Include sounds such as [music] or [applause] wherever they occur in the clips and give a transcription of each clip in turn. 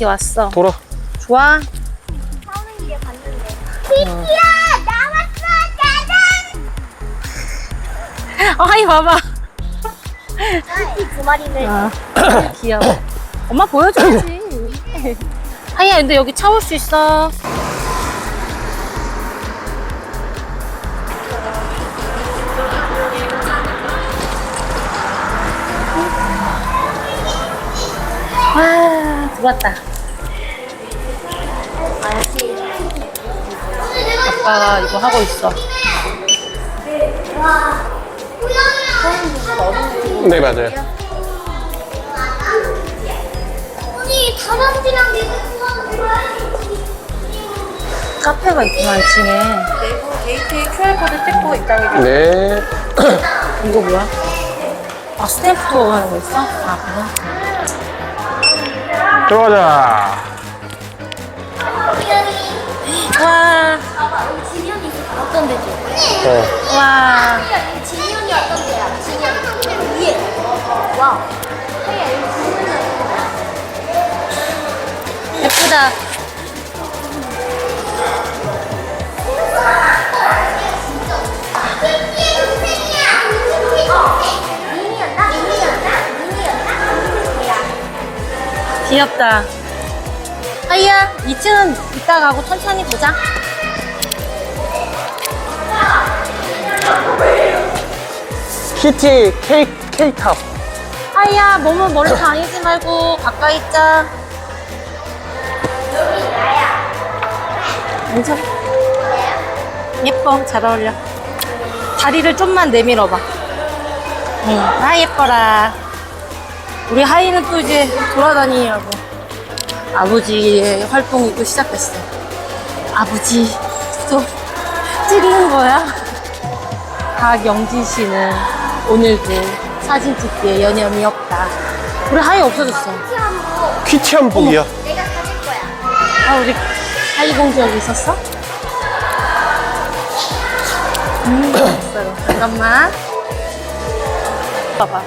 헬로키티 왔어. 돌아. 좋아? 나오는 길에 봤는데. 나왔어 짜잔. 어, 하이 봐봐. 피티 두 마리를. 아, 귀여워. [coughs] 엄마 보여줘야지. 하이야, 근데 여기 차 올 수 있어. 와, 들어왔다. 아빠가 이거 하고 있어. 네, 맞아요. 언니 다람쥐랑 내가 좋아하는 카페가 있구나, 2층에. 내부 게이트에 QR코드 찍고 입장해 네. [coughs] 이거 뭐야? 아, 스탬프 투어 하는 거 있어? 아, 그래? 들어가자. 와, 어떤 데지? 어. 와. 진현이 어떤 데야? 진현이 위에. 와. 예쁘다. 귀엽다. 하이야, 2층은 이따 가고 천천히 보자. 키티 케이크, 케이크탑. 하이야, 너무 멀리 다니지 말고 가까이 있자. 괜찮아? 예뻐, 잘 어울려. 다리를 좀만 내밀어 봐. 응, 아, 예뻐라. 우리 하이는 또 이제 돌아다니려고. 아버지의 활동이 또 시작됐어. 아버지, 또 찍는 거야? 박영진 씨는 오늘도 사진 찍기에 여념이 없다. 우리 하이 없어졌어. 티한복 퀴티 한 복이야. 내가 가질 거야. 아, 우리 하이 공주 여기 있었어? 음, 됐어. [coughs] 잠깐만. 봐봐.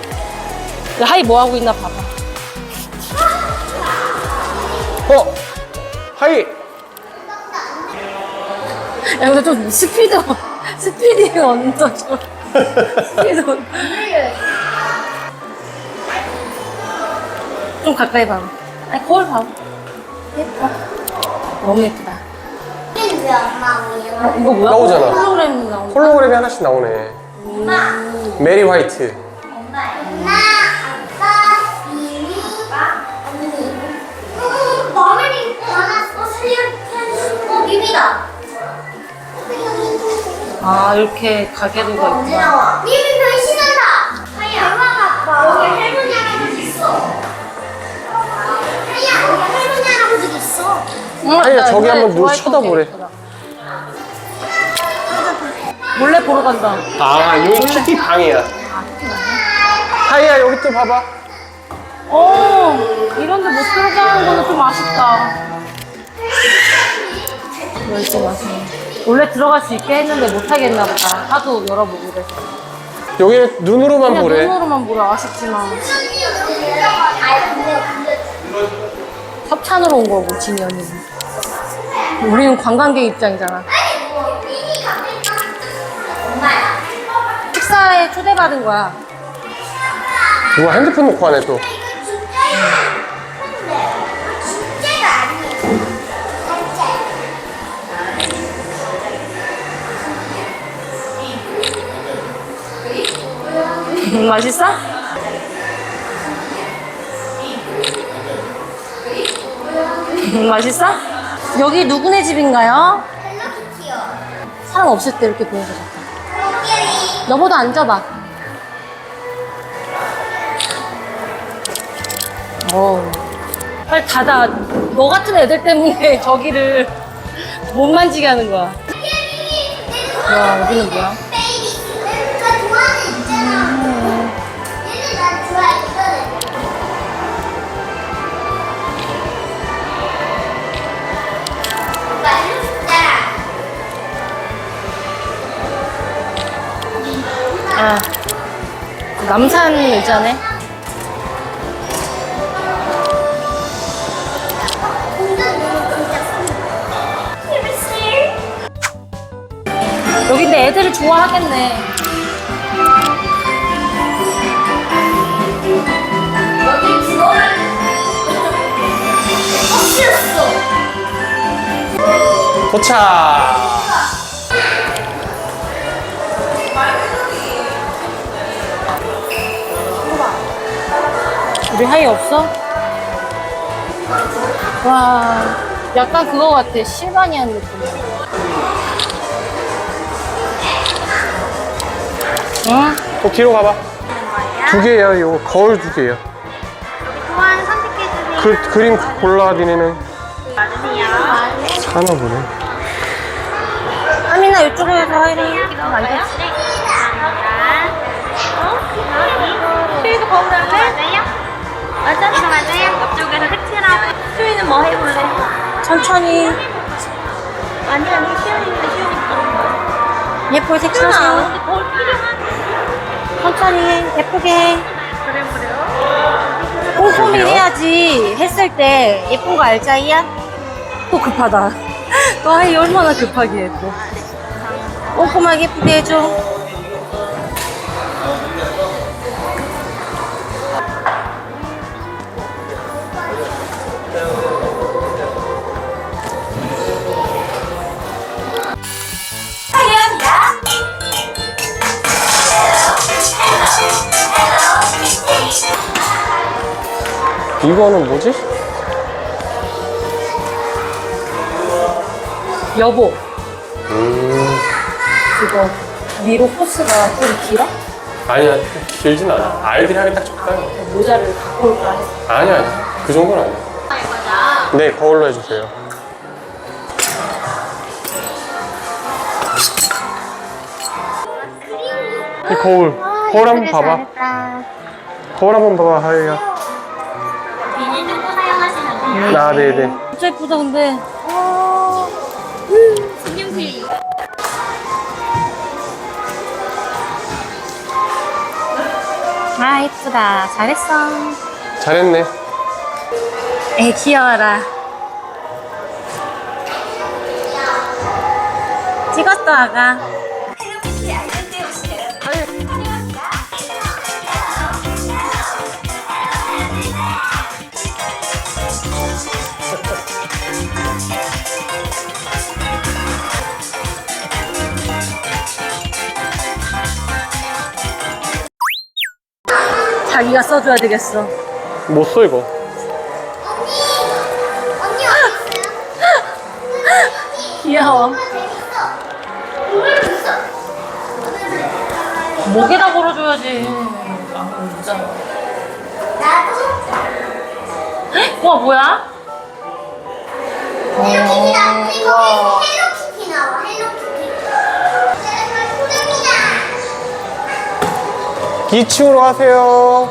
그 하이 뭐 하고 있나 봐봐. 어? 하이. 야, 근데 좀 스피드, 스피드 얹어 줘. 스피드. 얹- 좀 가까이 봐봐. 아니, 거울 봐봐. 예뻐. 너무 예쁘다. 우유? 이거 뭐야? 나오잖아. 홀로그램 나오는 거. 홀로그램이 하나씩 나오네. 메리 화이트. 아, 이렇게 가게도가 언제 있구나. 나와? 미미 변신한다. 하야, 아빠. 여기 할머니 할아버지 있어. 하야, 여기 할머니 할아버지 있어. 응, 아니, 나 저기 한번 누구 쳐다보래. 몰래 보러 간다. 아, 여기 키티 방이야. 하이야, 여기 또 봐봐. 어, 이런데 못 들어가는 거는 좀 아쉽다. 열지 마세요. 원래 들어갈 수 있게 했는데 못 하겠나 보다. 하도 열어보고 그래서. 여기는 눈으로만 그냥 보래. 눈으로만 보라 아쉽지만. 협찬으로 온 거고, 진현이. 우리는 관광객 입장이잖아. 식사에 초대받은 거야. 누가 핸드폰 놓고 하네, 또. 맛있어? 음, 맛있어? 여기 누구네 집인가요? 헬로키티요. 사람 없을 때 이렇게 보여줘. 코끼리. 너보다 앉아봐. 어. 빨리 닫아. 너 같은 애들 때문에 [laughs] 저기를 못 만지게 하는 거야. 와, 여기는 뭐야? 아, 그 남산 있잖아요. 여기 근데 애들을 좋아하겠네. 도착! 우리 하이 없어? 와, 약간 그거 같아. 실바니안 느낌. 응? 또 뒤로 가봐. 두 개예요, 이거. 거울 두 개예요. 좋아하는 선택해주세요. 그, 그림 골라드리는 맞으세요. 사나 보네. 아미나 이쪽에서 돼? 수 천천히 아니 아니 시연이인데 시연이 예쁘게 색칠하세요. 필요한 천천히 해. 예쁘게 해. 그래 그래요? 꼼꼼히? 해야지. 했을 때 예쁜 거 알지, 아이야? 또 급하다. [laughs] 또 아이 얼마나 급하게 해, 또. 꼼꼼하게 예쁘게 해줘. 이거는 뭐지? 여보, 음, 그거 위로 코스가 좀 길어? 아니야. 길진 않아. 아이들이 하기 딱 적당해. 모자를 갖고 올까 했어. 아니야, 아니야. 그 정도는 아니야. 네, 거울로 해주세요. 이 거울. 거울 한번 봐봐. 거울 한번 봐봐, 하이야. 아, 네네. 진짜 예쁘다, 근데. 신경쓰이. 아, 예쁘다. 잘했어. 잘했네. 에, 귀여워라. 찍었어, 아가. 써줘야 되겠어. 못 써, 이거. 언니 어디 있어요? 귀여워. 재밌어. 목에다 걸어줘야지. 아, 진짜. 나도 와, 뭐야? 우리 헬로키티 나와. 헬로키티. 2층으로 가세요.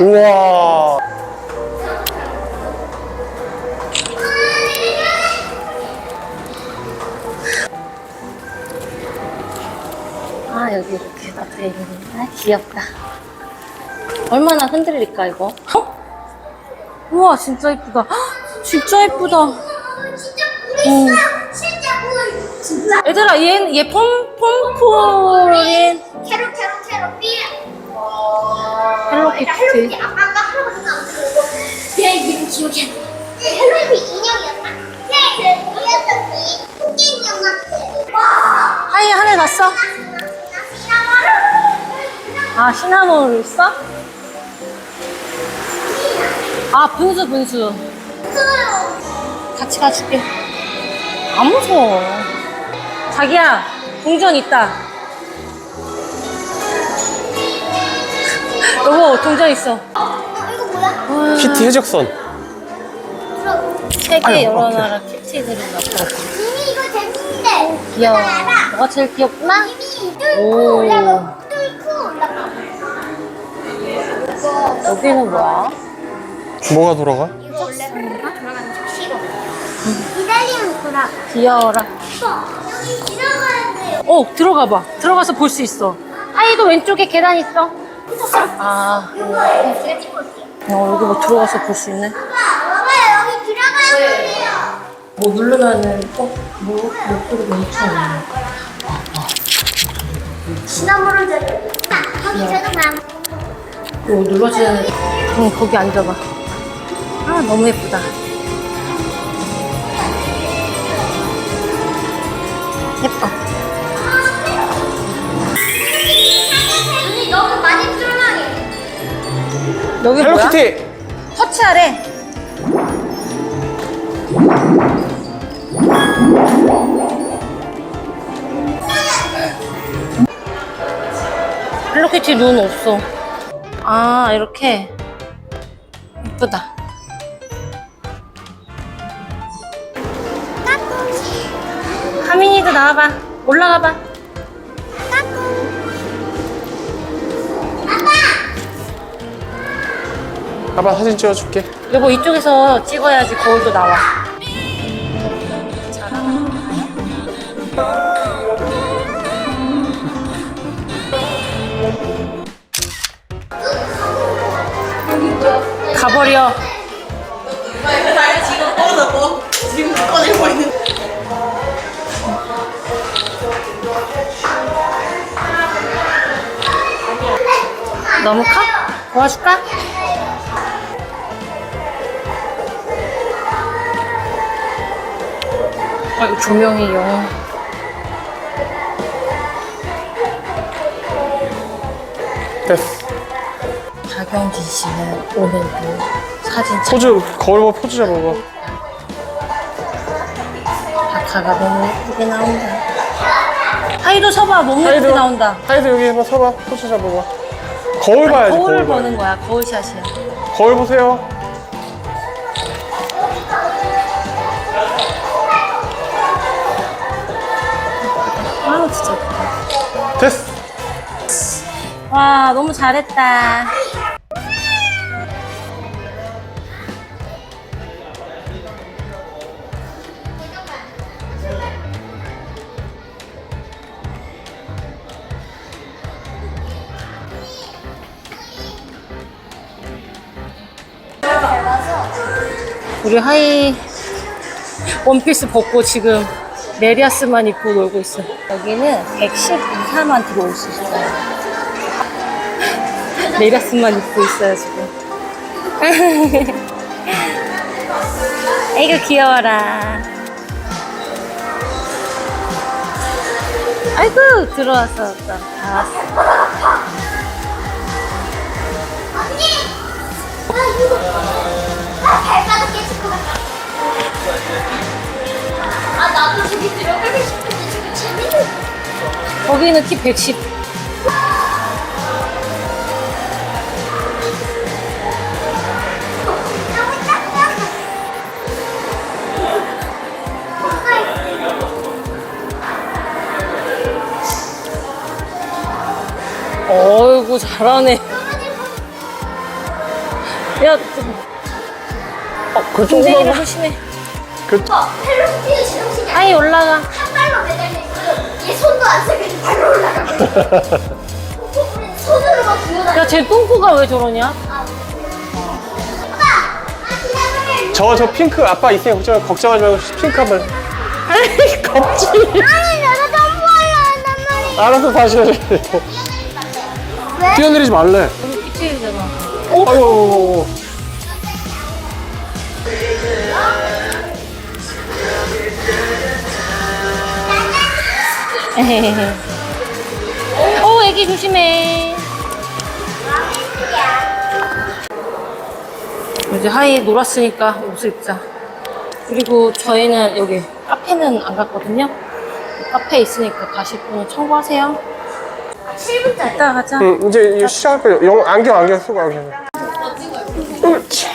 우와. 아, 여기 이렇게 있네. 아, 귀엽다. 얼마나 흔들릴까, 이거? 어? 우와, 진짜 이쁘다. 헉, 진짜 이쁘다. 진짜 꿀 있어. 진짜 꿀. 진짜. 얘들아, 얘, 얘 폼, 폼풀인 캐롤 캐롤 캐롤 삐. 헬로키티. 헬로키티 아빠가 할아버지가 안 그러고 얘 이름 기억이 안 나. 헬로키티 인형이었나? 네, 그 토끼 인형 같아. 와. 하이, 하늘 봤어? 아, 시나몬을 써? 아, 분수, 분수. 같이 가줄게. 안 무서워. 자기야, 동전 있다. 여보, 동전 있어. 이거 뭐야? 와, 키티 해적선. 세개 아유. 나라 키티들이 나고 이미 이거 재밌는데. 귀여워. 알아? 너가 제일 귀엽구나? 이미 오. 뚫고 올라가. 뚫고 올라가. 여기는 뭐야? 뭐가 돌아가? 이거 원래 돌아가는 적 싫어. 기다리면 돌아가. 귀여워라. 여기 들어가야 돼요. 어, 들어가 봐. 들어가서 볼 수 있어. 아이도 왼쪽에 계단 있어. 아어 여기 뭐 들어가서 볼 수 있네. 엄마 여기 들어가요 뭐 누르면은 꼭 뭐, 목걸이 엄청 오네. 시나몬을 제가. 아, 거기 저도 가. 이거 눌러지는. 응, 거기 앉아봐. 아, 너무 예쁘다. 여기 뭐야? 헬로키티! 터치하래. 헬로키티 눈 없어. 아, 이렇게. 예쁘다. 하민이도 나와봐. 올라가봐. 아빠 사진 찍어줄게. 여보, 이쪽에서 찍어야지 거울도 나와. 가버려. 지금 꺼내고 지금 꺼내고 있는. 너무 커? 도와줄까? 아, 이거 조명이 영. 됐어. 박영진 씨는 오늘도 사진 찍 포즈, 거울 보고 포즈 잡아봐. 박하가 너무 예쁘게 나온다. 하이도 서봐, 너무 예쁘게 하이도, 나온다. 하이도 여기 해봐, 서봐. 포즈 잡아봐. 거울 봐야지, 거울을 거울. 봐야지. 보는 거야, 거울샷이야. 거울 보세요. 됐어. 와, 너무 잘했다. 우리 하이 원피스 벗고 지금 메리아스만 입고 놀고 있어. 여기는 110 이하만 들어올 수 있어요. 메리아스만 입고 있어요, 지금. 아이고, 귀여워라. 아이고, 들어왔어. 또. 다 왔어. 언니! 아, 이거. 아, 발바닥 깨질 것 같아. 아, 나도 저기 들어가고 싶은데 저기 재밌는. 거기는 키 110. 어이구, 잘하네. 야, 어, 그쪽 동생이를 봐봐. 조심해. 그, 제정신이 아이, 올라가. 한 발로 매달려 있고 얘 손도 안 쓰고 발로 올라가고 우리 손으로 막 들여다 야, 쟤 똥꼬가 왜 저러냐? 아빠! 아 저, 저 핑크 아빠 있으니까 걱정, 걱정하지 말고 핑크 한번. 에이, 겁지. 아니 내가 점프하려 한단 말이야 알아서 다시 해. 왜? 뛰어내리지 말래. 여기 피치이잖아. 아유. 어, 애기 조심해. 이제 하이 놀았으니까 옷을 입자. 그리고 저희는 여기 카페는 안 갔거든요. 카페 있으니까 가실 분은 청구하세요. 7분짜리 이따 가자. 응, 이제 이거 시작할 거예요. 영, 안경, 안경 쓰고 안경. 으치.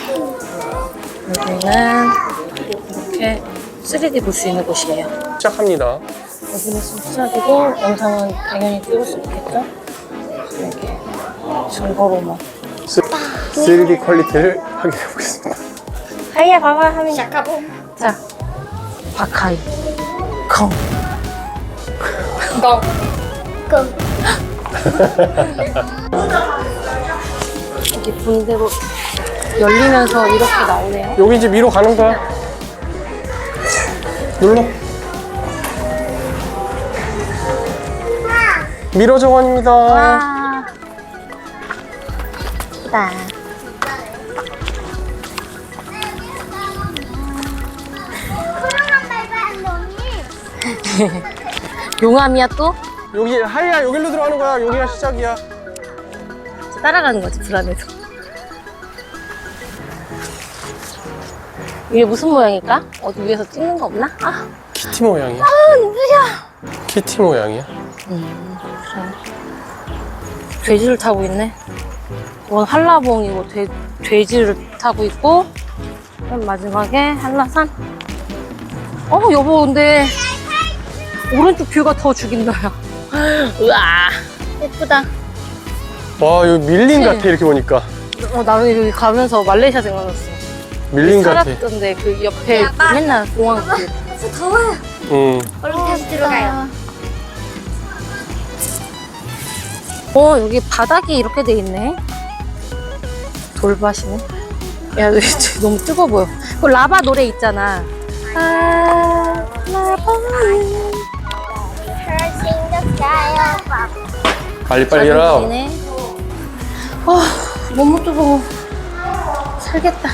여기는 이렇게 3D 볼 수 있는 곳이에요. 시작합니다. 여기는 시작이고 영상은 당연히 찍을 수 있겠죠? 이렇게 증거로만. 3D 퀄리티를 확인해 보겠습니다. 하이야 봐봐 하면 약가보 자 박하이 콩끔 이게 분대로 열리면서 이렇게 나오네요 여기 이제 위로 가는 거야. 눌러. 미러 정원입니다. 와. [laughs] 용암이야 또? 여기 하이야 여기로 들어가는 거야. 여기가 시작이야. 따라가는 거지 불안해서. 이게 무슨 모양일까? 어디 위에서 찍는 거 없나? 아, 키티 모양이야. 아 누구야? 키티 모양이야. 돼지를 타고 있네. 이건 한라봉이고 돼, 돼지를 타고 있고 맨 마지막에 한라산. 어 여보 근데 오른쪽 뷰가 더 죽인다 야. [laughs] 우와 예쁘다. 와 여기 밀린 그치? 같아 이렇게 보니까. 어, 나는 여기 가면서 말레이시아 생각났어. 밀린 같아. 살았던데 그 옆에 그 맨날 공항 그. 더워요. 응. 얼른 다시 들어가요. 어 여기 바닥이 이렇게 돼 있네. 돌밭이네. 야 너무 뜨거워 보여. 그 라바 노래 있잖아. 아 라바. 빨리 빨리 해라. 네아 너무 뜨거워. 살겠다.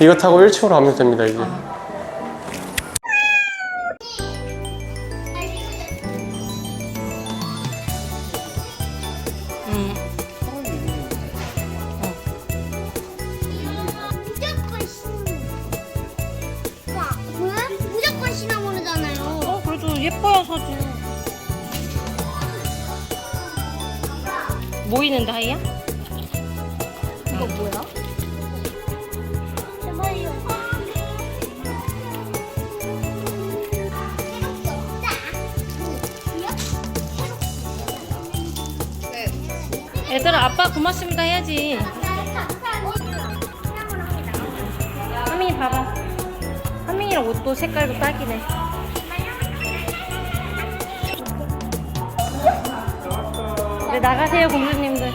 이거 타고 1층으로 가면 됩니다 이제. 얘들아 아빠 고맙습니다 해야지. 하민이 봐봐. 하민이랑 옷도 색깔도 딱이네. 네, 나가세요, 공주님들.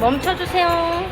멈춰주세요.